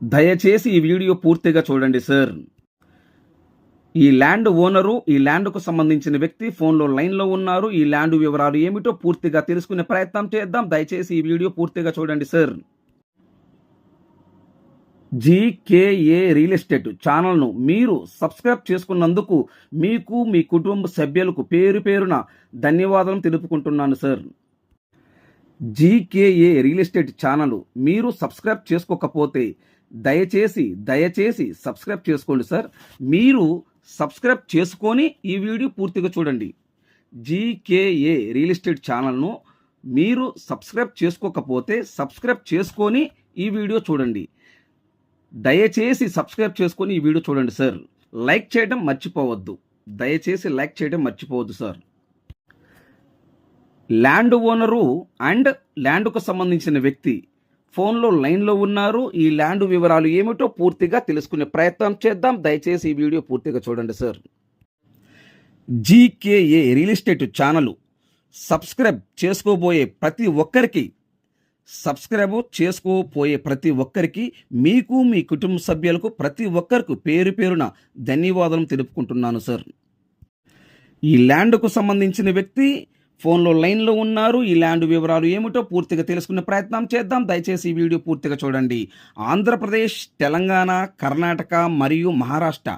దయచేసి ఈ వీడియో పూర్తిగా చూడండి సార్. ఈ ల్యాండ్ ఓనరు ఈ ల్యాండ్కు సంబంధించిన వ్యక్తి ఫోన్లో లైన్లో ఉన్నారు. ఈ ల్యాండ్ వివరాలు ఏమిటో పూర్తిగా తెలుసుకునే ప్రయత్నం చేద్దాం. దయచేసి ఈ వీడియో పూర్తిగా చూడండి సార్. జీకేఏ రియల్ ఎస్టేట్ ఛానల్ను మీరు సబ్స్క్రైబ్ చేసుకున్నందుకు మీకు మీ కుటుంబ సభ్యులకు పేరు పేరున ధన్యవాదాలు తెలుపుకుంటున్నాను sir. GKA real estate channel మీరు సబ్స్క్రైబ్ చేసుకోకపోతే దయచేసి దయచేసి సబ్స్క్రైబ్ చేసుకోండి సార్. మీరు సబ్స్క్రైబ్ చేసుకొని ఈ వీడియో పూర్తిగా చూడండి. జీకేఏ రియల్ ఎస్టేట్ ఛానల్ను మీరు సబ్స్క్రైబ్ చేసుకోకపోతే సబ్స్క్రైబ్ చేసుకొని ఈ వీడియో చూడండి. దయచేసి సబ్స్క్రైబ్ చేసుకొని ఈ వీడియో చూడండి సార్. లైక్ చేయడం మర్చిపోవద్దు. దయచేసి లైక్ చేయడం మర్చిపోవద్దు సార్. ల్యాండ్ ఓనరు అండ్ ల్యాండ్కు సంబంధించిన వ్యక్తి ఫోన్లో లైన్లో ఉన్నారు. ఈ ల్యాండ్ వివరాలు ఏమిటో పూర్తిగా తెలుసుకునే ప్రయత్నం చేద్దాం. దయచేసి ఈ వీడియో పూర్తిగా చూడండి sir. GKA real estate channel subscribe చేసుకోబోయే ప్రతి ఒక్కరికి సబ్స్క్రైబ్ చేసుకోపోయే ప్రతి ఒక్కరికి మీకు మీ కుటుంబ సభ్యులకు ప్రతి ఒక్కరికి పేరు పేరున ధన్యవాదాలు తెలుపుకుంటున్నాను సార్. ఈ ల్యాండ్కు సంబంధించిన వ్యక్తి ఫోన్లో లైన్లో ఉన్నారు. ఈ ల్యాండ్ వివరాలు ఏమిటో పూర్తిగా తెలుసుకునే ప్రయత్నం చేద్దాం. దయచేసి ఈ వీడియో పూర్తిగా చూడండి. ఆంధ్రప్రదేశ్ తెలంగాణ కర్ణాటక మరియు మహారాష్ట్ర.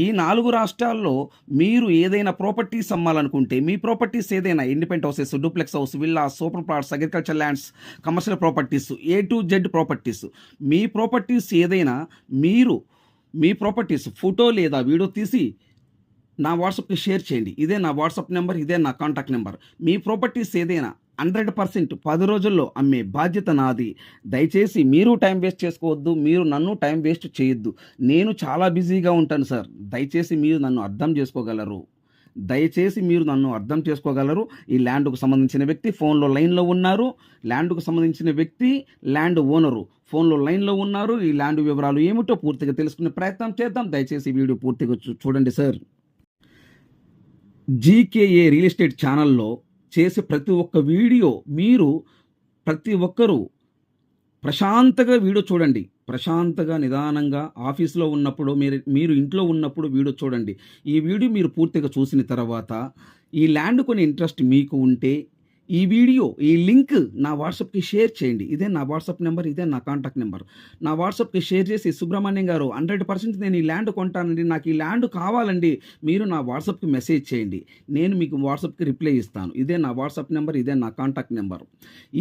ఈ నాలుగు రాష్ట్రాల్లో మీరు ఏదైనా ప్రాపర్టీస్ అమ్మాలనుకుంటే మీ ప్రాపర్టీస్ ఏదైనా independent houses duplex house villa super plots agriculture lands commercial properties A to Z properties. Me properties ఏదైనా మీరు మీ ప్రాపర్టీస్ ఫోటో లేదా వీడియో తీసి నా వాట్సాప్కి షేర్ చేయండి. ఇదే నా వాట్సాప్ నెంబర్ ఇదే నా కాంటాక్ట్ నెంబర్. మీ ప్రాపర్టీస్ ఏదైనా హండ్రెడ్ పర్సెంట్ పది రోజుల్లో అమ్మే బాధ్యత నాది. దయచేసి మీరు టైం వేస్ట్ చేసుకోవద్దు మీరు నన్ను టైం వేస్ట్ చేయొద్దు. నేను చాలా బిజీగా ఉంటాను సార్. దయచేసి మీరు నన్ను అర్థం చేసుకోగలరు. దయచేసి మీరు నన్ను అర్థం చేసుకోగలరు. ఈ ల్యాండ్కు సంబంధించిన వ్యక్తి ఫోన్లో లైన్లో ఉన్నారు. ల్యాండ్కు సంబంధించిన వ్యక్తి ల్యాండ్ ఓనరు ఫోన్లో లైన్లో ఉన్నారు. ఈ ల్యాండ్ వివరాలు ఏమిటో పూర్తిగా తెలుసుకునే ప్రయత్నం చేద్దాం. దయచేసి వీడియో పూర్తిగా చూ- చూడండి సార్. జీకేఏ రియల్ ఎస్టేట్ ఛానల్లో చేసే ప్రతి ఒక్క వీడియో మీరు ప్రతి ఒక్కరూ ప్రశాంతంగా వీడియో చూడండి. ప్రశాంతంగా నిదానంగా ఆఫీస్లో ఉన్నప్పుడు మీరు మీరు ఇంట్లో ఉన్నప్పుడు వీడియో చూడండి. ఈ వీడియో మీరు పూర్తిగా చూసిన తర్వాత ఈ ల్యాండ్ కొని ఇంట్రెస్ట్ మీకు ఉంటే ఈ వీడియో ఈ లింక్ నా వాట్సాప్కి షేర్ చేయండి. ఇదే నా వాట్సాప్ నెంబర్ ఇదే నా కాంటాక్ట్ నెంబర్. నా వాట్సాప్కి షేర్ చేసి సుబ్రహ్మణ్యం గారు హండ్రెడ్ పర్సెంట్ నేను ఈ ల్యాండ్ కొంటానండి నాకు ఈ ల్యాండ్ కావాలండి మీరు నా వాట్సాప్కి మెసేజ్ చేయండి. నేను మీకు వాట్సాప్కి రిప్లై ఇస్తాను. ఇదే నా వాట్సాప్ నెంబర్ ఇదే నా కాంటాక్ట్ నెంబర్.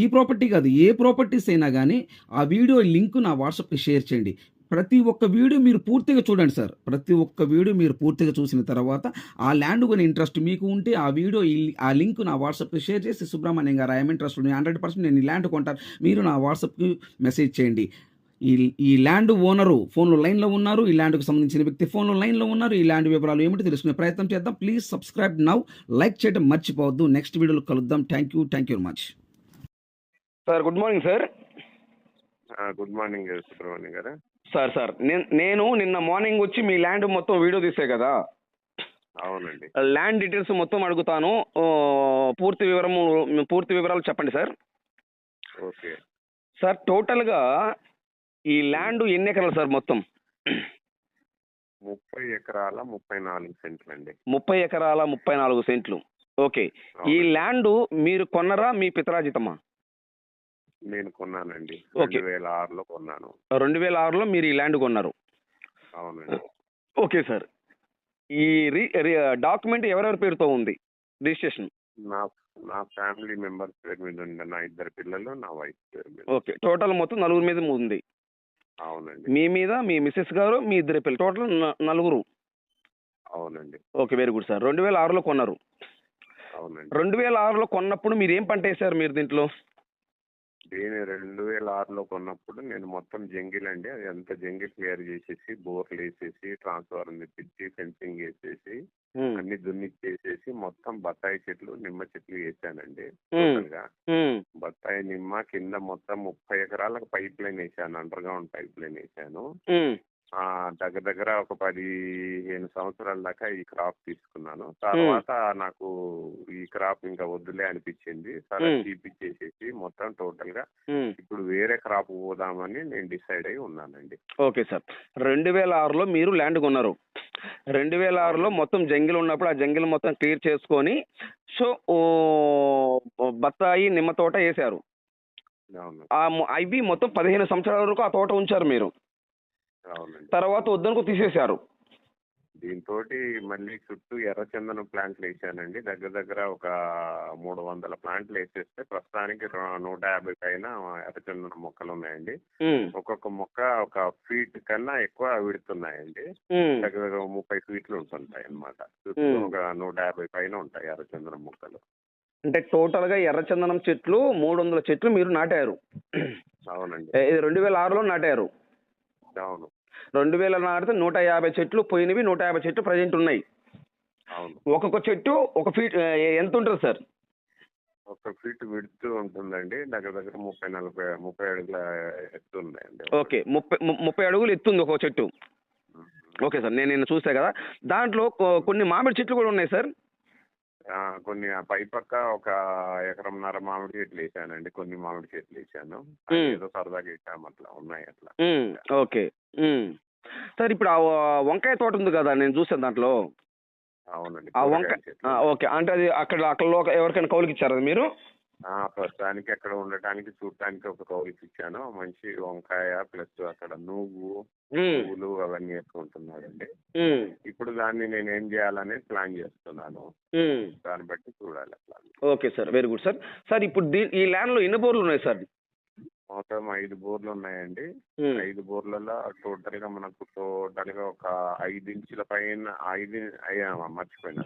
ఈ ప్రాపర్టీ కాదు ఏ ప్రాపర్టీస్ అయినా కానీ ఆ వీడియో లింక్ నా వాట్సాప్కి షేర్ చేయండి. ప్రతి ఒక్క వీడియో మీరు పూర్తిగా చూడండి సార్. ప్రతి ఒక్క వీడియో మీరు పూర్తిగా చూసిన తర్వాత ఆ ల్యాండ్ కొని ఇంట్రెస్ట్ మీకు ఉంటే ఆ వీడియో ఈ- ఆ లింక్ నా వాట్సాప్కి షేర్ చేసి సుబ్రహ్మణ్యం గారు ఐఎమ్ ఇంట్రెస్ట్ హండ్రెడ్ పర్సెంట్ నేను ఈ ల్యాండ్ కొంటాను. మీరు నా వాట్సాప్కి మెసేజ్ చేయండి. ఈ ఈ ల్యాండ్ ఓనరు ఫోన్లో లైన్లో ఉన్నారు. ఈ ల్యాండ్కు సంబంధించిన వ్యక్తి ఫోన్లో లైన్లో ఉన్నారు. ఈ ల్యాండ్ వివరాలు ఏమిటో తెలుసుకునే ప్రయత్నం చేద్దాం. Please subscribe now. లైక్ చేయడం మర్చిపోవద్దు. నెక్స్ట్ వీడియోలో కలుద్దాం. Thank you. Thank you very much. Sir good morning sir. Good morning Subrahmanyam garu. Sir sir. నేను నేను నిన్న మార్నింగ్ వచ్చి మీ ల్యాండ్ మొత్తం వీడియో తీసే కదా. అవునండి. ల్యాండ్ డీటెయిల్స్ మొత్తం అడుగుతాను. పూర్తి వివరము పూర్తి వివరాలు చెప్పండి సార్. ఓకే. సార్ టోటల్గా ఈ ల్యాండ్ ఎన్ని ఎకరాలు సార్ మొత్తం? ముప్పై ఎకరాల ముప్పై నాలుగు సెంట్లు అండి. ముప్పై ఎకరాల ముప్పై నాలుగు సెంట్లు. ఓకే. ఈ ల్యాండ్ మీరు కొన్నరా మీ పితరాజితమా? నేను కొన్నానండి. రెండు వేల ఆరులో కొన్నాను. రెండు వేల ఆరులో మీరు ఈ ల్యాండ్ కొన్నారు. అవునండి. Okay sir. ఈ డాక్యుమెంట్ ఎవరెవరి పేరుతో ఉంది? రిజిస్ట్రేషన్. నా నా ఫ్యామిలీ మెంబర్స్ పేరు మీద ఉంది నా ఇద్దరు పిల్లలు నా వైఫ్ పేరు మీద. ఓకే. టోటల్ మొత్తం నలుగురు మీద ఉంది. అవునండి. మీ మీద మీ మిస్సెస్ గారు మీ ఇద్దరు పిల్లలు. టోటల్ నలుగురు. అవునండి. Okay very good sir. రెండు వేల ఆరులో కొన్నారు. అవునండి. రెండు వేల ఆరులో కొన్నప్పుడు మీరు ఏం పంట వేశారు మీరు దీంట్లో? దీని రెండు వేల ఆరులో కొన్నప్పుడు నేను మొత్తం జంగిల్ అండి. అది అంతా జంగిల్ క్లియర్ చేసేసి బోర్లు వేసేసి ట్రాన్స్ఫార్మర్ తెప్పించి ఫెన్సింగ్ వేసేసి అన్ని దున్నిచ్చేసేసి మొత్తం బత్తాయి చెట్లు నిమ్మ చెట్లు వేసానండి బత్తాయి నిమ్మ కింద మొత్తం ముప్పై ఎకరాలకు పైప్ లైన్ వేసాను అండర్ గ్రౌండ్ పైప్ లైన్ వేసాను. దగ్గర దగ్గర ఒక పదిహేను సంవత్సరాల దాకా ఈ క్రాప్ తీసుకున్నాను. తర్వాత నాకు ఈ క్రాప్ ఇంకా వద్దులే అనిపించింది. సరే. తీపిచ్చేసేసి మొత్తం టోటల్గా. ఇప్పుడు వేరే క్రాప్ పోదామని నేను డిసైడ్ అయి ఉన్నానండి. Okay sir. రెండు వేల ఆరులో మీరు ల్యాండ్ కొన్నారు. రెండు వేల ఆరులో మొత్తం జంగిల్ ఉన్నప్పుడు ఆ జంగిల్ మొత్తం క్లియర్ చేసుకొని సో బత్తాయి నిమ్మ తోట వేశారు అవి మొత్తం పదిహేను సంవత్సరాల వరకు ఆ తోట ఉంచారు మీరు. తర్వాత వద్దనుకో తీసేశారు. దీంతో మళ్ళీ చుట్టూ ఎర్రచందనం ప్లాంట్లు వేసానండి దగ్గర దగ్గర ఒక మూడు వందల ప్లాంట్లు వేసేస్తే ప్రస్తుతానికి నూట యాభై పైన ఎర్రచందనం మొక్కలు ఉన్నాయండి. ఒక్కొక్క మొక్క ఒక ఫీట్ కన్నా ఎక్కువ విడుతున్నాయండి. దగ్గర దగ్గర ముప్పై ఫీట్లు ఉంటుంటాయి అన్నమాట. చుట్టూ. ఒక నూట యాభై పైన ఉంటాయి ఎర్రచందనం మొక్కలు. అంటే టోటల్గా ఎర్రచందనం చెట్లు మూడు వందల చెట్లు మీరు నాటారు. అవునండి. రెండు వేల ఆరులో నాటారు. అవును. రెండు వేల నాటితే నూట యాభై చెట్లు పోయినవి నూట యాభై చెట్లు ప్రజెంట్ ఉన్నాయి. ఒక్కొక్క చెట్టు ఒక ఫీట్ ఎంత ఉంటుంది సార్? ఒక ఫీట్ విడుతూ ఉంటుందండి. దగ్గర దగ్గర ముప్పై నలభై ముప్పై అడుగుల ఎత్తు ఉన్నాయండి. ఓకే. ముప్పై ముప్పై అడుగులు ఎత్తుంది ఒక చెట్టు. మ్మ్. ఓకే సార్ నేను నిన్న చూసా కదా. దాంట్లో కొన్ని మామిడి చెట్లు కూడా ఉన్నాయి సార్? కొన్ని పై పక్క ఒక ఎకరంన్నర మామిడి చెట్లు వేసానండి. కొన్ని మామిడి చెట్లు వేసాను. ఏదో సరదాగా వేసాము అట్లా. ఉన్నాయి అట్లా. ఓకే. సార్ ఇప్పుడు ఆ వంకాయ తోట ఉంది కదా నేను చూసాను దాంట్లో. అవునండి ఆ వంకాయ. ఆ, ఓకే. అంటే అది అక్కడ అక్కడ ఎవరికైనా కౌలుకి ఇచ్చారా అది మీరు? ఆ, ప్రస్తుతానికి అక్కడ ఉండటానికి చూడటానికి ఒక కౌలికి ఇచ్చాను మంచి వంకాయ ప్లస్ అక్కడ నువ్వు ఉమ్, పువ్వులు అవన్నీ వేసుకుంటున్నాడండి ఉమ్, ఇప్పుడు దాన్ని నేను ఏం చేయాలని ప్లాన్ చేస్తున్నాను. ఉమ్. దాన్ని బట్టి చూడాలి okay sir very good sir. Sir ఇప్పుడు దీ ఈ ల్యాండ్లో ఎన్ని బోర్లు ఉన్నాయి సార్? మొత్తం ఐదు బోర్లు ఉన్నాయండి. ఉమ్, ఐదు బోర్లలో టోటల్గా మనకు టోటల్గా ఒక ఐదు ఇంచుల పైన ఐదు అయ్యా మర్చిపోయినా.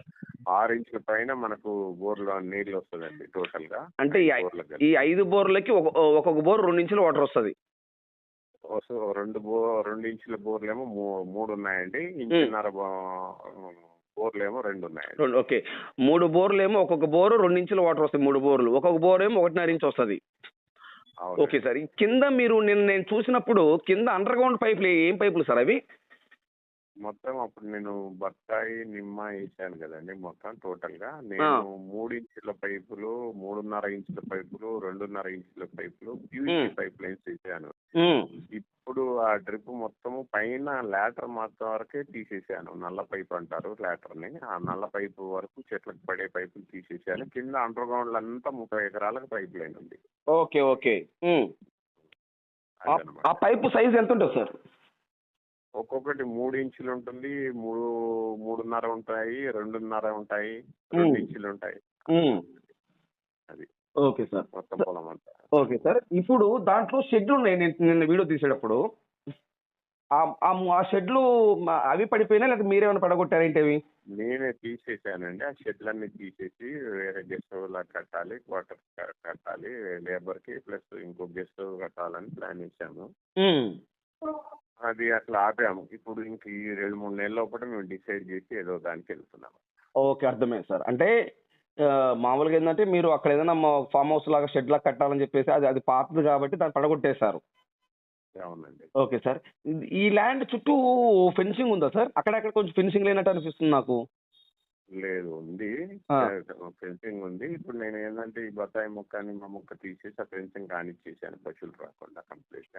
ఆరు ఇంచుల పైన మనకు బోర్లో నీళ్ళు వస్తుందండి టోటల్గా అంటే ఈ ఐ- బోర్లకు ఈ ఐదు బోర్లకి ఒక ఒక్కొక్క బోర్ రెండు ఇంచుల వాటర్ వస్తుంది. సో రెండు బో రెండు ఇంచుల బోర్లు ఏమో మూ- మూడు ఉన్నాయండి. ఇంచున్నర బో- బోర్లు ఏమో రెండు ఉన్నాయండి. రెండు ఓకే. మూడు బోర్లు ఏమో ఒక్కొక్క బోరు రెండు ఇంచుల వాటర్ వస్తాయి మూడు బోర్లు. ఒక్కొక్క బోర్ ఏమో ఒకటిన్నర ఇంచ్ వస్తుంది. Okay sir. కింద మీరు నిన్న నేను చూసినప్పుడు కింద అండర్ గ్రౌండ్ పైపులు ఏం పైపులు సార్ అవి? మొత్తం అప్పుడు నేను బత్తాయి నిమ్మ వేసాను కదండి మొత్తం టోటల్గా నేను మూడు ఇంచుల పైపులు మూడున్నర ఇంచుల పైపులు రెండున్నర ఇంచుల పైపులు పీవీసీ. పైప్ లైన్స్ వేసాను. ఇప్పుడు ఆ డ్రిప్ మొత్తం పైన లాటర్ మొత్తం వరకే తీసేసాను. నల్ల పైప్ అంటారు లాటర్ని ఆ నల్ల పైపు వరకు చెట్లకు పడే పైపులు తీసేసాను. కింద అండర్ గ్రౌండ్ అంతా ముప్పై ఎకరాలకు పైప్ లైన్ ఉంది. Okay okay. ఆ పైపు సైజ్ ఎంత ఉంటుంది సార్? ఒక్కొక్కటి మూడు ఇంచులు ఉంటుంది. మూడు మూడున్నర ఉంటాయి. రెండున్నర ఉంటాయి. రెండు. ఇంచులు ఉంటాయి. అది. Okay sir. మొత్తం పొలం అంతా. Okay sir. ఇప్పుడు దాంట్లో షెడ్లు ఉన్నాయి. నేను నిన్న వీడియో తీసేటప్పుడు. ఆ షెడ్లు అవి పడిపోయినా లేదా మీరేమైనా పడగొట్టారేంటి అవి నేనే తీసేసానండి. ఆ షెడ్లన్నీ తీసేసి వేరే గెస్ట్ లా కట్టాలి. క్వార్టర్ కట్టాలి. లేబర్కి ప్లస్ ఇంకో గెస్ట్ కట్టాలని ప్లాన్ ఉమ్. అది అట్లా ఆపాము. ఇప్పుడు ఇంక ఈ రెండు మూడు నెలల లోపల మేము డిసైడ్ చేసి ఏదో దానికి వెళ్తున్నాము ఓకే అర్థమైంది సార్. అంటే మామూలుగా ఏంటంటే మీరు అక్కడ ఏదైనా ఫామ్ హౌస్ లాగా షెడ్ లాగా కట్టాలని చెప్పేసి అది అది పాతది కాబట్టి దాన్ని పడగొట్టేశారు. అవునండి. Okay sir. ఈ ల్యాండ్ చుట్టూ ఫెన్సింగ్ ఉందా సార్? అక్కడక్కడ కొంచెం ఫెన్సింగ్ లేనట్టు అనిపిస్తుంది నాకు. లేదు ఉంది. ఫెన్సింగ్ ఉంది. ఇప్పుడు నేను ఏంటంటే ఈ బత్తాయి మొక్క నిమ్మ మొక్క తీసేసి ఆ ఫెన్సింగ్ కానిచ్చేసాను. పశువులు రాకుండా కంప్లీట్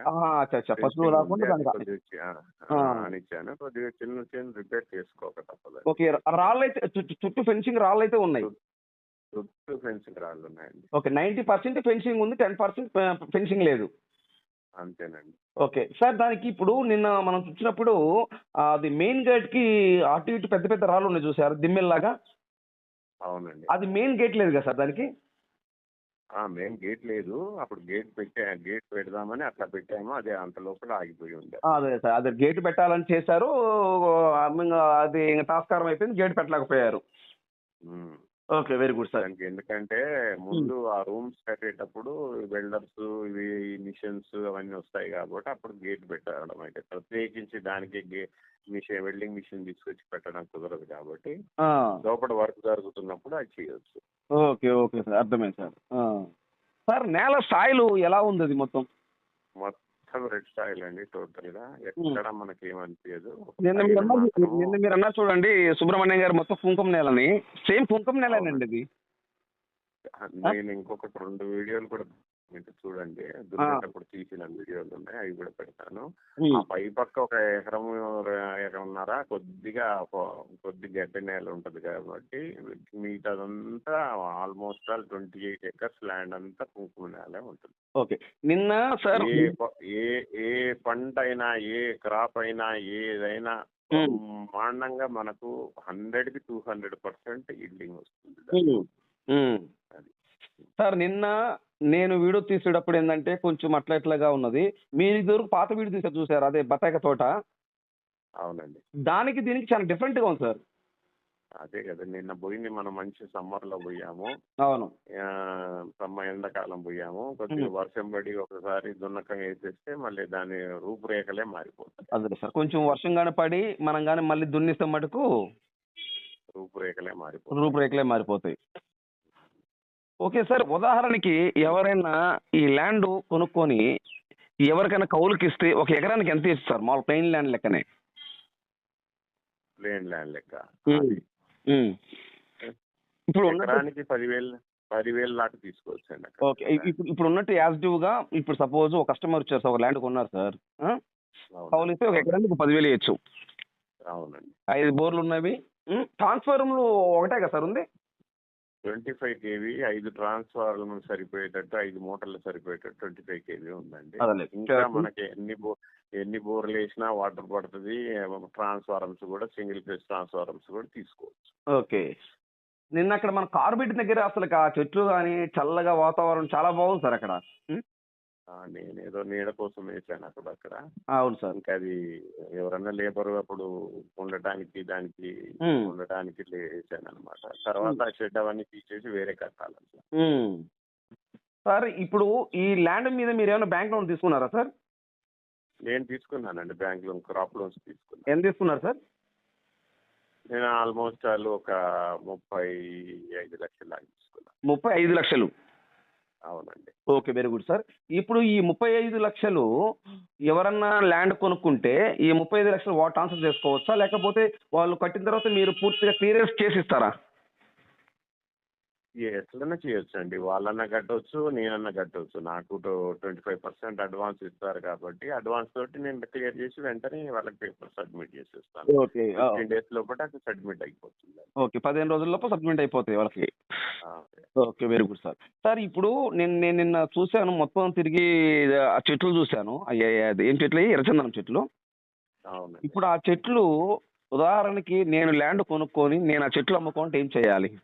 పశువులు రాకుండా. అనిచ్చాను కొద్దిగా చిన్న చిన్న రిపేర్ చేసుకోక తప్పదు. ఓకే రాళ్ళు అయితే చుట్టూ ఫెన్సింగ్ రాళ్ళు అయితే ఉన్నాయి చుట్టూ ఫెన్సింగ్ రాళ్ళు ఉన్నాయండి. ఓకే నైంటీ పర్సెంట్ ఫెన్సింగ్ ఉంది టెన్ పర్సెంట్ ఫెన్సింగ్ లేదు. అంతేనండి. ఓకే. సార్ దానికి ఇప్పుడు నిన్న మనం చూసినప్పుడు అది మెయిన్ గేట్కి అటు ఇటు పెద్ద పెద్ద రాళ్ళు ఉన్నాయి చూసారు? దిమ్మెల్లాగా? అవునండి. అది మెయిన్ గేట్ లేదు కదా సార్ దానికి? మేము గేట్ లేదు. అప్పుడు గేట్ పెట్టా గేట్ పెడదామని అట్లా పెట్టాము. అదే అంత లోపల ఆగిపోయి ఉంది అదే సార్. అదే గేట్ పెట్టాలని చేశారు. అది ఇంకా టాస్కారం అయిపోయింది. గేట్ పెట్టలేకపోయారు. ఓకే. Very good sir. దానికి ఎందుకంటే ముందు ఆ రూమ్స్ కట్టేటప్పుడు వెల్డర్స్ ఇవి మిషన్స్ అవన్నీ వస్తాయి కాబట్టి అప్పుడు గేట్ పెట్టడం అయితే. ప్రత్యేకించి దానికి మిషన్ వెల్డింగ్ మిషన్ తీసుకొచ్చి పెట్టడం కుదరదు కాబట్టి లోపల వర్క్ జరుగుతున్నప్పుడు అది చేయొచ్చు. ఓకే. Okay sir. అర్థమైంది సార్. సార్ నేల సాయిలు ఎలా ఉంది అది మొత్తం రెడ్ సాయిల్ అండి టోటల్గా ఎక్కడ మనకి ఏమనిపించదు నిన్న మీరు అన్నారు నిన్న మీరు అన్నారు చూడండి సుబ్రహ్మణ్యం గారు మొత్తం కుంకుమ నేలని. సేమ్ కుంకుమ నేలేనండి ఇది. నేను ఇంకొకటి రెండు వీడియోలు కూడా మీకు చూడండి. దున్నేటప్పుడు తీసిన వీడియోలు ఉన్నాయి. అవి కూడా పెడతాను. ఆ పై పక్క ఒక ఎకరం ఎకరంన్నర కొద్దిగా కొద్ది గడ్డి నేల ఉంటది కాబట్టి మిగతాదంతా almost all twenty eight acres land అంతా కుంకుమ నేలే ఉంటుంది. ఓకే. నిన్న సార్ ఏ ఏ ఏ పంట అయినా ఏ క్రాప్ అయినా ఏదైనా. బ్రహ్మాండంగా మనకు హండ్రెడ్కి టూ హండ్రెడ్ పర్సెంట్ ఇల్డింగ్ వస్తుంది ఉమ్. సార్ నిన్న నేను వీడియో తీసేటప్పుడు ఏంటంటే కొంచెం అట్లా ఇట్లాగా ఉన్నది. మీరు ఇద్దరు పాత వీడియో తీసే చూసారు? అదే బత్తాయిక తోట. అవునండి. దానికి దీనికి చాలా డిఫరెంట్గా ఉంది సార్. అదే కదా నిన్న పోయింది మనం మంచి సమ్మర్లో పోయాము. అవును. సమ్మ ఎండాకాలం పోయాము. కొద్దిగా. వర్షం పడి ఒకసారి దున్నకం వేసేస్తే మళ్ళీ దాని రూపురేఖలే మారిపోతాయి. అదే సార్ కొంచెం వర్షం కానీ పడి మనం కానీ మళ్ళీ దున్నిస్తే మటుకు రూపురేఖలే మారిపోతాయి. రూపురేఖలే మారిపోతాయి. ఓకే సార్ ఉదాహరణకి ఎవరైనా ఈ ల్యాండ్ కొనుక్కొని ఎవరికైనా కౌలుకి ఇస్తే ఒక ఎకరానికి ఎంత ఇస్తారు సార్? మామూలు ప్లెయిన్ ల్యాండ్ లెక్కనే. ప్లేన్ ల్యాండ్ లెక్క. ఇప్పుడు ఎకరానికి పదివేలు పదివేలు దాకా తీసుకోవచ్చు అండి ఓకే ఇప్పుడు ఇప్పుడు ఉన్నట్టు యాజిటివ్గా ఇప్పుడు సపోజ్ ఒక కస్టమర్ వచ్చారు సార్ ఒక ల్యాండ్ కొన్నారు సార్? కౌలు ఇస్తే ఒక ఎకరానికి పదివేలు ఇవ్వచ్చు అవునండి. ఐదు బోర్లు ఉన్నవి. ట్రాన్స్ఫార్మర్లు ఒకటే కదా సార్ ఉంది? ట్వంటీ ఫైవ్ కేవీ ఐదు ట్రాన్స్ఫార్మర్లు సరిపోయేటట్టు ఐదు మోటార్లు సరిపోయేటట్టు ట్వంటీ ఫైవ్ కేవీ ఉందండి. అదేలే. ఇంకా మనకి ఎన్ని బో ఎన్ని బోర్లు వేసినా వాటర్ పడుతుంది ట్రాన్స్ఫార్మర్స్ కూడా సింగిల్ ఫేజ్ ట్రాన్స్ఫార్మర్స్ కూడా తీసుకోవచ్చు. ఓకే. నిన్న అక్కడ మన కార్బెట్ దగ్గర అసలు ఆ చెట్లు కానీ చల్లగా వాతావరణం చాలా బాగుంది సార్ అక్కడ. నేను ఏదో నీడ కోసం వేసాను అక్కడ అక్కడ. అవును సార్. ఇంకా అది ఎవరన్నా లేబర్ అప్పుడు ఉండటానికి దానికి. ఉండటానికి వేసాను అనమాట తర్వాత షెడ్ అవన్నీ తీసేసి వేరే కట్టాలి. సార్. ఇప్పుడు ఈ ల్యాండ్ మీద మీరు ఏమైనా బ్యాంక్ లోన్ తీసుకున్నారా సార్? నేను తీసుకున్నానండి బ్యాంక్ లోన్ క్రాప్ లోన్స్ తీసుకున్నాను ఎంత తీసుకున్నారు సార్? నేను ఆల్మోస్ట్ వాళ్ళు ఒక ముప్పై ఐదు లక్షలు తీసుకున్నాను ముప్పై ఐదు లక్షలు. అవునండి. Okay very good sir. ఇప్పుడు ఈ ముప్పై ఐదు లక్షలు ఎవరన్నా ల్యాండ్ కొనుక్కుంటే ఈ ముప్పై ఐదు లక్షలు వాళ్ళు ట్రాన్స్ఫర్ చేసుకోవచ్చా? లేకపోతే వాళ్ళు కట్టిన తర్వాత మీరు పూర్తిగా క్లియరెన్స్ చేసి ఇస్తారా? ఎట్లన్నా చేయొచ్చు అండి వాళ్ళన్నా కట్టవచ్చు నేనన్నా కట్టవచ్చు నాకు ట్వంటీ ఫైవ్ పర్సెంట్ అడ్వాన్స్ ఇస్తారు కాబట్టి అడ్వాన్స్ తోటి నేను క్లియర్ చేసి వెంటనే వాళ్ళకి పేపర్ సబ్మిట్ చేసేస్తాను. ఓకే. ఫిఫ్టీన్ డేస్ లోపల అది సబ్మిట్ అయిపోతుంది. ఓకే. పదిహేను రోజుల్లోపు సబ్మిట్ అయిపోతాయి వాళ్ళకి. Okay. Very good sir. Sir ఇప్పుడు నేను నేను నిన్న చూశాను మొత్తం తిరిగి ఆ చెట్లు చూశాను. ఏం చెట్లు? అయ్యి? ఎర్రచందనం చెట్లు. ఇప్పుడు ఆ చెట్లు ఉదాహరణకి నేను ల్యాండ్ కొనుక్కొని నేను ఆ చెట్లు అమ్ముకుంటే ఏం చేయాలి?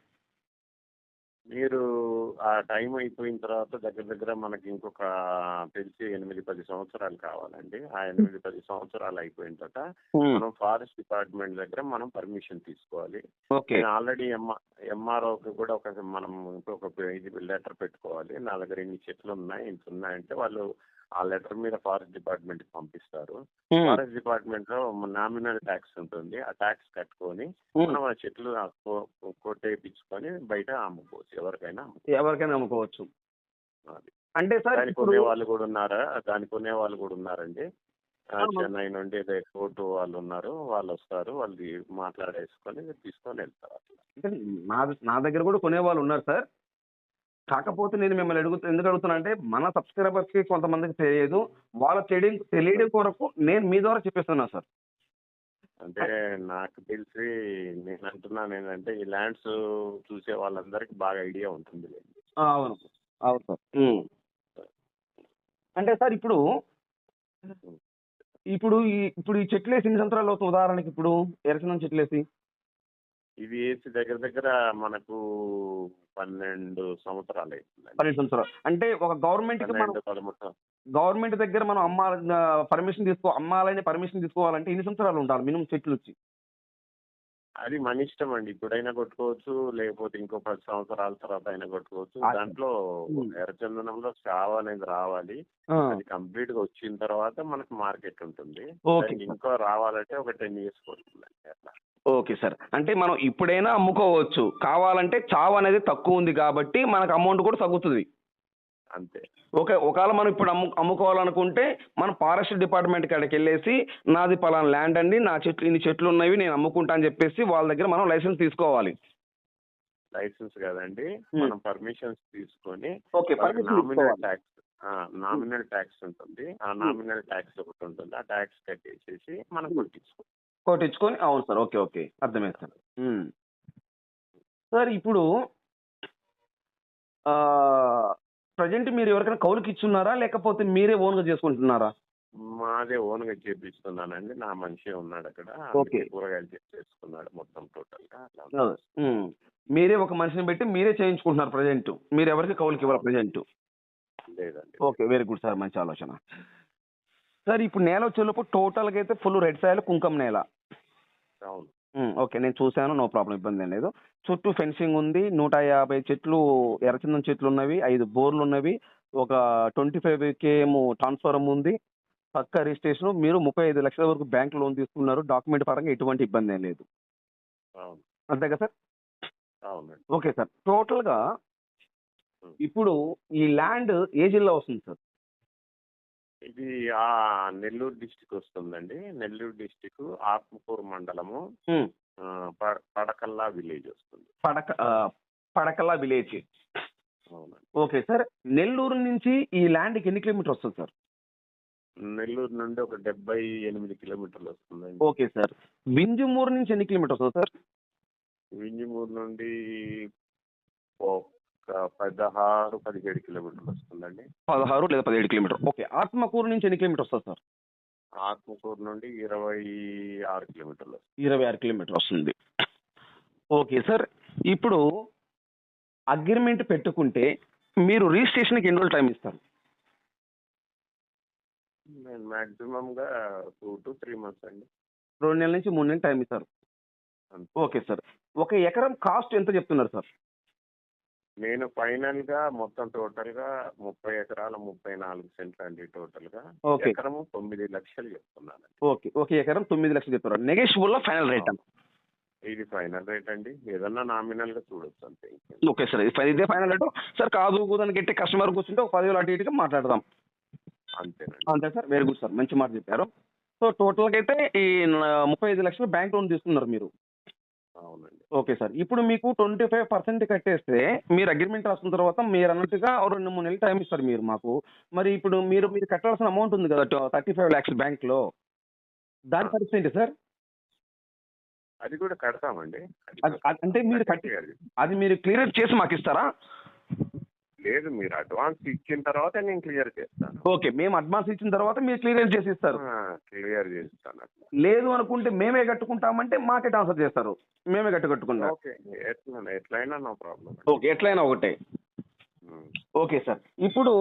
మీరు ఆ టైం అయిపోయిన తర్వాత దగ్గర దగ్గర మనకి ఇంకొక తెలిసి ఎనిమిది పది సంవత్సరాలు కావాలండి. ఆ ఎనిమిది పది సంవత్సరాలు అయిపోయిన తర్వాత మనం ఫారెస్ట్ డిపార్ట్మెంట్ దగ్గర మనం పర్మిషన్ తీసుకోవాలి. నేను ఆల్రెడీ ఎంఆర్ఓకి కూడా ఒక మనం ఇంకొక ఇది లెటర్ పెట్టుకోవాలి. నా దగ్గర ఇన్ని చెట్లు ఉన్నాయి ఇంత ఉన్నాయంటే వాళ్ళు ఆ లెటర్ మీద ఫారెస్ట్ డిపార్ట్మెంట్కి పంపిస్తారు. ఫారెస్ట్ డిపార్ట్మెంట్లో నామినల్ ట్యాక్స్ ఉంటుంది. ఆ ట్యాక్స్ కట్టుకొని మనం ఆ చెట్లు కొట్టేపించుకొని బయట అమ్ముకోవచ్చు. ఎవరికైనా ఎవరికైనా అమ్ముకోవచ్చు. అంటే సార్ ఇప్పుడు కొనే వాళ్ళు కూడా ఉన్నారా? దానికి కొనే వాళ్ళు కూడా ఉన్నారండి. చెన్నై నుండి ఏదో కోర్టు వాళ్ళు ఉన్నారు. వాళ్ళు వస్తారు. వాళ్ళు మాట్లాడేసుకొని తీసుకొని వెళ్తారు నా దగ్గర కూడా కొనేవాళ్ళు ఉన్నారు సార్. కాకపోతే నేను మిమ్మల్ని అడుగుతూ ఎందుకు అడుగుతున్నా అంటే మన సబ్స్క్రైబర్స్కి కొంతమందికి తెలియదు. వాళ్ళ తెలియ తెలియడం కొరకు నేను మీ ద్వారా చెప్పేస్తున్నా సార్. అంటే నాకు తెలిసి నేను అంటున్నాను ఏంటంటే ఈ ల్యాండ్స్ చూసే వాళ్ళందరికీ బాగా ఐడియా ఉంటుంది. అవును. అవును సార్. అంటే సార్ ఇప్పుడు ఇప్పుడు ఈ ఇప్పుడు ఈ చెట్లు వేసి ఎన్ని సంవత్సరాలు అవుతుంది? ఉదాహరణకి ఇప్పుడు ఎరచనం చెట్లు వేసి ఇది వేసి దగ్గర దగ్గర మనకు పన్నెండు సంవత్సరాలు పన్నెండు సంవత్సరాలు. అంటే ఒక గవర్నమెంట్ గవర్నమెంట్ దగ్గర మనం అమ్మాలి పర్మిషన్ తీసుకో అమ్మాలని పర్మిషన్ తీసుకోవాలంటే ఎన్ని సంవత్సరాలు ఉండాలి మినిమం చెట్లు వచ్చి అది మన ఇష్టం అండి. ఇప్పుడైనా కొట్టుకోవచ్చు లేకపోతే ఇంకో పది సంవత్సరాల తర్వాత అయినా కొట్టుకోవచ్చు. దాంట్లో. ఎర్రచందనంలో చావ అనేది రావాలి. అది కంప్లీట్గా వచ్చిన తర్వాత మనకు మార్కెట్ ఉంటుంది. ఇంకో రావాలంటే ఒక టెన్ ఇయర్స్ పడుతుందండి. అట్లా ఓకే సార్. అంటే మనం ఇప్పుడైనా అమ్ముకోవచ్చు. కావాలంటే చావు అనేది తక్కువ ఉంది కాబట్టి మనకు అమౌంట్ కూడా తగ్గుతుంది. అంతే. ఓకే ఒకవేళ మనం ఇప్పుడు అమ్ము అమ్ముకోవాలనుకుంటే మనం ఫారెస్ట్ డిపార్ట్మెంట్ కాడికి వెళ్ళేసి నాది పలానా ల్యాండ్ అండి నా చెట్లు ఇన్ని చెట్లు ఉన్నవి నేను అమ్ముకుంటా అని చెప్పేసి వాళ్ళ దగ్గర మనం లైసెన్స్ తీసుకోవాలి. లైసెన్స్ కదండి. మనం పర్మిషన్స్ తీసుకొని okay nominal tax nominal tax ఉంటుంది. ఆ నామినల్ ట్యాక్స్ ఒకటి ఉంటుంది. ఆ ట్యాక్స్ కట్టేసేసి మనం Hmm. కొట్టించుకో కొట్టించుకొని అవును సార్ ఓకే ఓకే అర్థమైంది సార్. సార్ ఇప్పుడు ప్రజెంట్ మీరు ఎవరికైనా కౌలుకి ఇచ్చున్నారా? లేకపోతే మీరే ఓన్గా చేసుకుంటున్నారా? మాదే ఓన్గా చేపిస్తున్నానండి. నా మనిషి ఉన్నాడు అక్కడ. కూరగాయలు చేసుకున్నాడు మొత్తం టోటల్. మీరే ఒక మనిషిని పెట్టి మీరే చేయించుకుంటున్నారు ప్రజెంట్. మీరు ఎవరికి కౌలుకి ఇవ్వాలి ప్రజెంట్? లేదండి. ఓకే వెరీ గుడ్ సార్ మంచి ఆలోచన. సార్ ఇప్పుడు నేల వచ్చేలోపు టోటల్గా అయితే ఫుల్ రెడ్ సాయిల్ కుంకం నేల. అవును. ఓకే. నేను చూశాను. నో ప్రాబ్లం ఇబ్బంది ఏం లేదు. చుట్టూ ఫెన్సింగ్ ఉంది. నూట యాభై చెట్లు ఎర్రచందం చెట్లు ఉన్నవి ఐదు బోర్లు ఉన్నవి. ఒక ట్వంటీ ఫైవ్ కేఎం ట్రాన్స్ఫారం ఉంది. పక్క రిజిస్ట్రేషన్. మీరు ముప్పై ఐదు లక్షల వరకు బ్యాంక్ లోన్ తీసుకున్నారు. డాక్యుమెంట్ పరంగా ఎటువంటి ఇబ్బంది ఏం లేదు. అంతే కదా సార్? Okay sir. టోటల్గా ఇప్పుడు ఈ ల్యాండ్ ఏ జిల్లా వస్తుంది సార్? ఇది ఆ నెల్లూరు డిస్టిక్ వస్తుందండి. నెల్లూరు డిస్టిక్ ఆత్మకూరు మండలము ప- పడకల్లా విలేజ్ వస్తుంది. పడక ఆ, పడకల విలేజ్. అవునండి. ఓకే సార్ నెల్లూరు నుంచి ఈ ల్యాండ్కి ఎన్ని కిలోమీటర్ వస్తుంది సార్? నెల్లూరు నుండి ఒక డెబ్బై ఎనిమిది కిలోమీటర్లు వస్తుందండి. Okay sir. వింజమూరు నుంచి ఎన్ని కిలోమీటర్స్ వస్తుంది సార్? వింజమూరు నుండి ఒక పదహారు పదిహేడు కిలోమీటర్లు వస్తుందండి. పదహారు లేదా పదిహేడు కిలోమీటర్. ఓకే. ఆత్మకూరు నుంచి ఎన్ని కిలోమీటర్ వస్తుంది సార్? ఆత్మకూరు నుండి ఇరవై ఆరు కిలోమీటర్లు ఇరవై ఆరు కిలోమీటర్ వస్తుంది. Okay sir. ఇప్పుడు అగ్రిమెంట్ పెట్టుకుంటే మీరు రిజిస్ట్రేషన్కి ఎన్ని రోజులు టైం ఇస్తారు? నేను మాక్సిమం గా టూ టు త్రీ మంత్స్ అండి. రెండు నెలల నుంచి మూడు నెలలు టైం ఇస్తారు. Okay sir. ఒక ఎకరం కాస్ట్ ఎంత చెప్తున్నారు సార్? నేను ఫైనల్గా మొత్తం టోటల్గా ముప్పై ఎకరాల ముప్పై నాలుగు సెంట్లు అండి టోటల్గా ఓకే. ఎకరము తొమ్మిది లక్షలు చెప్తున్నాను ఓకే. ఒక ఎకరం తొమ్మిది లక్షలు చెప్తున్నారు. నెగోషియబుల్లో ఫైనల్ రేట్ అంత ఇది ఫైనల్ రేట్ అండి. ఏదన్నా నామినల్గా చూడొచ్చు అంతే. Okay sir. ఇది ఫైనల్ రేటు. సార్ కాదు కూదని గట్టి కస్టమర్ కూర్చుంటే ఒక పదివేలు అటు ఇటుగా మాట్లాడదాం. అంతేనండి. అంతే సార్ వెరీ గుడ్ సార్. మంచి మాట చెప్పారు. సో టోటల్గా అయితే ఈ ముప్పై ఐదు లక్షలు బ్యాంక్ లోన్ తీసుకున్నారు మీరు. అవునండి. Okay sir. ఇప్పుడు మీకు ట్వంటీ ఫైవ్ పర్సెంట్ కట్టేస్తే మీరు అగ్రిమెంట్ రాసుకున్న తర్వాత మీరు అన్నట్టుగా రెండు మూడు నెలలు టైం ఇస్తారు మీరు మాకు. మరి ఇప్పుడు మీరు మీరు కట్టాల్సిన అమౌంట్ ఉంది కదా థర్టీ ఫైవ్ ల్యాక్స్ బ్యాంక్లో. దాని పరిస్థితి ఏంటి సార్? అది కూడా కడతామండి. అంటే మీరు కట్టి. అది మీరు క్లియర్ చేసి మాకు ఇస్తారా? లేదు మీరు అడ్వాన్స్ ఇచ్చిన తర్వాత నేను క్లియర్ చేస్తాను. ఓకే మేము అడ్వాన్స్ ఇచ్చిన తర్వాత మీరు క్లియర్ చేసి ఇస్తారు క్లియర్ చేస్తాను లేదు అనుకుంటే మేమే కట్టుకుంటామంటే మాకే ట్రాన్స్ఫర్ చేస్తారు. మేమే కట్టు కట్టుకుంటాం ఓకే ఎట్లా ఎట్లయినా నో ప్రాబ్లం ఓకే ఎట్లయినా ఒకటే. ఓకే సార్ ఇప్పుడు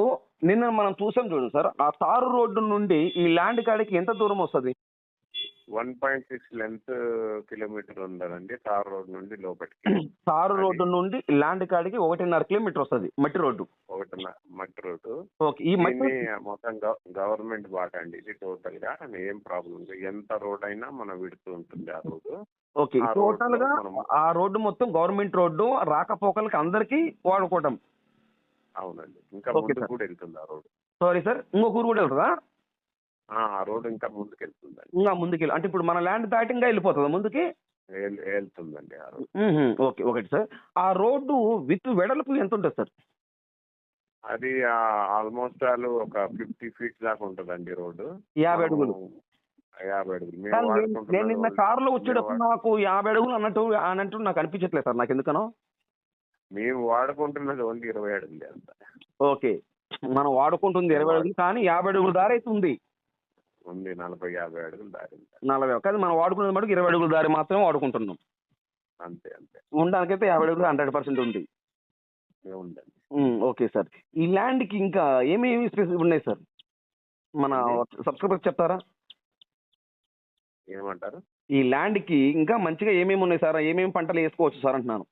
నిన్న మనం చూసాం చూడండి సార్ ఆ తారు రోడ్డు నుండి ఈ ల్యాండ్ కాడికి ఎంత దూరం వస్తుంది? One point six length kilometer ఉందండి తార్ రోడ్ నుండి లోపలికి తారు రోడ్డు నుండి ల్యాండ్ కాడికి ఒకటిన్నర కిలోమీటర్ వస్తుంది మట్టి రోడ్డు. ఒకటి మట్టి రోడ్డు. ఓకే ఈ మట్టి మొత్తం గవర్నమెంట్ బాట అండి ఇది టోటల్గా ఏం ప్రాబ్లం లేదు. ఎంత రోడ్ అయినా మనం విడుతూ ఉంటుంది ఆ రోడ్డు. ఓకే టోటల్గా ఆ రోడ్డు మొత్తం గవర్నమెంట్ రోడ్డు రాకపోకలకి అందరికీ వాడుకోవటం. అవునండి ఇంకా. కూడా వెళ్తుంది ఆ రోడ్డు. సారీ సార్ ఇంకొక ఊరు కూడా వెళ్తుందా? ఆ రోడ్డు ఇంకా ముందుకు వెళ్తుందండి ఇంకా ముందుకు వెళ్ళి అంటే ఇప్పుడు మన ల్యాండ్ దాటి ఇంకా వెళ్ళిపోతుందా ముందుకి? వెళ్తుందండి ఆ. ఓకే ఒకటి సార్. ఆ రోడ్డు విత్ వెడల్పు ఎంత ఉంటుంది సార్? అది ఆల్మోస్ట్ ఆల్ ఒక ఫిఫ్టీ ఫీట్ దాకా ఉంటుందండి రోడ్డు. యాభై అడుగులు. యాభై అడుగులు. మేము నేను- వాడుకుంటున్న నేను నిన్న రోడ్డు- కారులో వచ్చేటప్పుడు నాకు యాభై అడుగులు అన్నట్టు అన్నట్టు నాకు అనిపించట్లేదు సార్ నాకు ఎందుకనో మేము వాడుకుంటున్నది ఓన్లీ ఇరవై అడుగులే అంత. ఓకే. మనం వాడుకుంటుంది ఇరవై అడుగులు కానీ యాభై అడుగులు దారి అయితే ఉంది ఉంది నలభై యాభై అడుగులు దారి. నలభై కానీ మనం వాడుకునేది మటుకు ఇరవై అడుగుల దారి మాత్రమే వాడుకుంటున్నాం. అంతే అంతే. ఉండడానికైతే యాభై అడుగులు హండ్రెడ్ పర్సెంట్ ఉంది. ఉందండి. Okay sir. ఈ ల్యాండ్కి ఇంకా ఏమేమి స్పేసెస్ ఉన్నాయి సార్? మన సబ్స్క్రైబర్ చెప్తారా? ఏమంటారు? ఈ ల్యాండ్కి ఇంకా మంచిగా ఏమేమి ఉన్నాయి సార్? ఏమేమి పంటలు వేసుకోవచ్చు సార్ అంటున్నాను.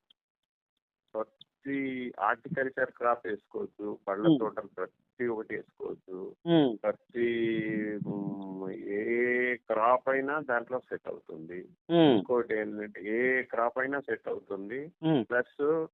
ప్రతి హార్టికల్చర్ క్రాప్ వేసుకోవచ్చు పళ్ళ. తోటలు ప్రతి ఒకటి వేసుకోవచ్చు ప్రతి క్రాప్ అయినా దాంట్లో సెట్ అవుతుంది. ఇంకోటి ఏంటంటే ఏ క్రాప్ అయినా సెట్ అవుతుంది. ప్లస్.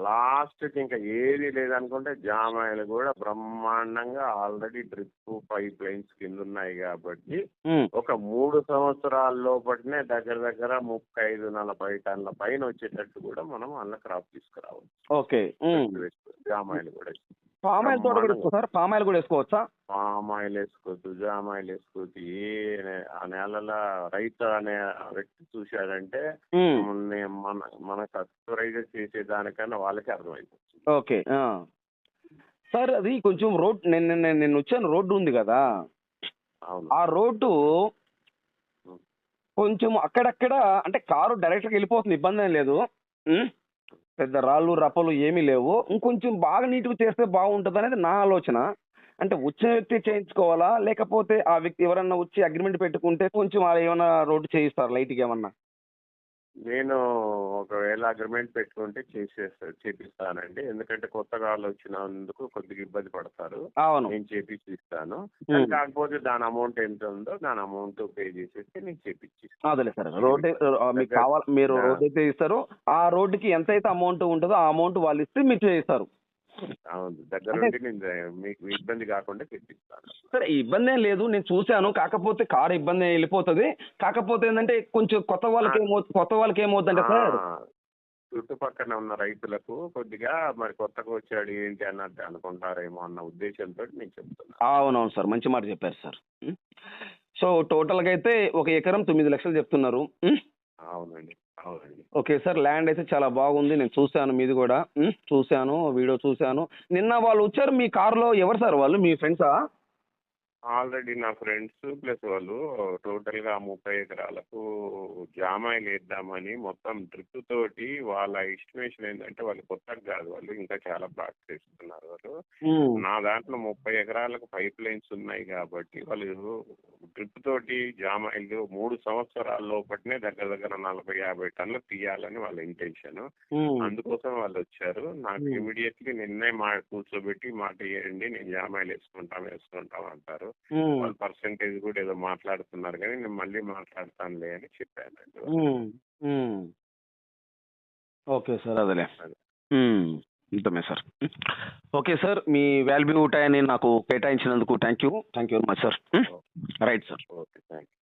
లాస్ట్కి ఇంకా ఏది లేదనుకుంటే జామాయిలు కూడా బ్రహ్మాండంగా ఆల్రెడీ డ్రిప్ పైప్ లైన్స్ కింద ఉన్నాయి కాబట్టి. ఒక మూడు సంవత్సరాల లోపటినే దగ్గర దగ్గర ముప్పై ఐదు నలభై టన్నుల పైన వచ్చేటట్టు కూడా మనం అన్న క్రాప్ తీసుకురావచ్చు. ఓకే. జామాయిలు కూడా పామ్ ఆయిల్ తోట కూడా సార్ పామ్ ఆయిల్ కూడా వేసుకోవచ్చా? పామాయిల్ వేసుకోవచ్చు జామాయిల్ వేసుకోవచ్చు ఏ నే- ఆ నేలల రైతు అనే వ్యక్తి చూశాడంటే. మన మన కస్టమైజ్ చేసే దానికన్నా వాళ్ళకి అర్థమైపోతుంది. ఓకే. సార్ అది కొంచెం రోడ్ నేను నేను వచ్చాను రోడ్డు ఉంది కదా. ఆ రోడ్డు కొంచెం అక్కడక్కడ అంటే కారు డైరెక్ట్గా వెళ్ళిపోతుంది ఇబ్బంది ఏం లేదు. పెద్ద రాళ్ళు రప్పలు ఏమీ లేవు. ఇంకొంచెం బాగా నీట్గా చేస్తే బాగుంటుంది అనేది నా ఆలోచన. అంటే వచ్చిన వ్యక్తి చేయించుకోవాలా? లేకపోతే ఆ వ్యక్తి ఎవరన్నా వచ్చి అగ్రిమెంట్ పెట్టుకుంటే కొంచెం వాళ్ళు ఏమైనా రోడ్డు చేయిస్తారు? లైట్గా ఏమన్నా? నేను ఒకవేళ అగ్రిమెంట్ పెట్టుకుంటే చేసేస్తా చేపిస్తానండి. ఎందుకంటే కొత్తగా వాళ్ళు వచ్చినందుకు కొద్దిగా ఇబ్బంది పడతారు. అవును. నేను చేపించి ఇస్తాను. కానీ కాకపోతే దాని అమౌంట్ ఎంత ఉందో దాని అమౌంట్ పే చేసేస్తే నేను చేపించి. అదేలే సార్. రోడ్ మీకు కావాలి మీరు రోడ్ అయితే ఇస్తారు. ఆ రోడ్డుకి ఎంత అయితే అమౌంట్ ఉంటుందో ఆ అమౌంట్ వాళ్ళు ఇస్తే మీరు చేయిస్తారు. అవును. దగ్గర అంటే- ఉండి నేను మీకు ఇబ్బంది కాకుండా సరే ఇబ్బంది ఏం లేదు. నేను చూశాను. కాకపోతే కారు ఇబ్బంది వెళ్ళిపోతుంది. కాకపోతే ఏంటంటే కొంచెం కొత్త వాళ్ళకి ఏమో కొత్త వాళ్ళకి ఏమవుతుందంటే సార్ ఆ, చుట్టుపక్కల ఉన్న రైతులకు కొద్దిగా మరి కొత్తగా వచ్చాడు ఏంటి అన్నట్టు అనుకుంటారేమో అన్న ఉద్దేశంతో నేను చెప్తున్నా. అవునవును సార్. మంచి మాట చెప్పారు సార్. సో టోటల్గా అయితే ఒక ఎకరం తొమ్మిది లక్షలు చెప్తున్నారు. అవునండి అవునండి. ఓకే సార్ ల్యాండ్ అయితే చాలా బాగుంది. నేను చూశాను మీది కూడా. చూశాను వీడియో చూశాను. నిన్న వాళ్ళు వచ్చారు మీ కారులో. ఎవరు సార్ వాళ్ళు? మీ ఫ్రెండ్సా? ఆల్రెడీ నా ఫ్రెండ్స్ ప్లస్ వాళ్ళు టోటల్గా ముప్పై ఎకరాలకు జామాయిలు వేద్దామని మొత్తం డ్రిప్ తోటి వాళ్ళ ఎస్టిమేషన్ ఏంటంటే వాళ్ళు కొత్తగా కాదు వాళ్ళు ఇంకా చాలా ప్లాట్స్ వేస్తున్నారు వాళ్ళు. నా దాంట్లో ముప్పై ఎకరాలకు పైప్ లైన్స్ ఉన్నాయి కాబట్టి వాళ్ళు డ్రిప్ తోటి జామాయిలు మూడు సంవత్సరాల లోపటినే దగ్గర దగ్గర నలభై యాభై టన్నులు తీయాలని వాళ్ళ ఇంటెన్షన్. అందుకోసం వాళ్ళు వచ్చారు. నాకు. ఇమీడియట్లీ నిన్నే మా కూర్చోబెట్టి మాట ఇవ్వండి నేను జామాయిలు వేసుకుంటాం వేసుకుంటాం అంటారు. వాళ్ళు పర్సంటేజ్ కూడా ఏదో మాట్లాడుతున్నారు కానీ నేను మళ్ళీ మాట్లాడతానులే అని చెప్పానండి ఓకే సార్ అదేలే. అదే. ఇంతమే సార్. ఓకే సార్ మీ వాల్యూ టైంని నాకు కేటాయించినందుకు thank you thank you very much sir. Right sir. Okay thank you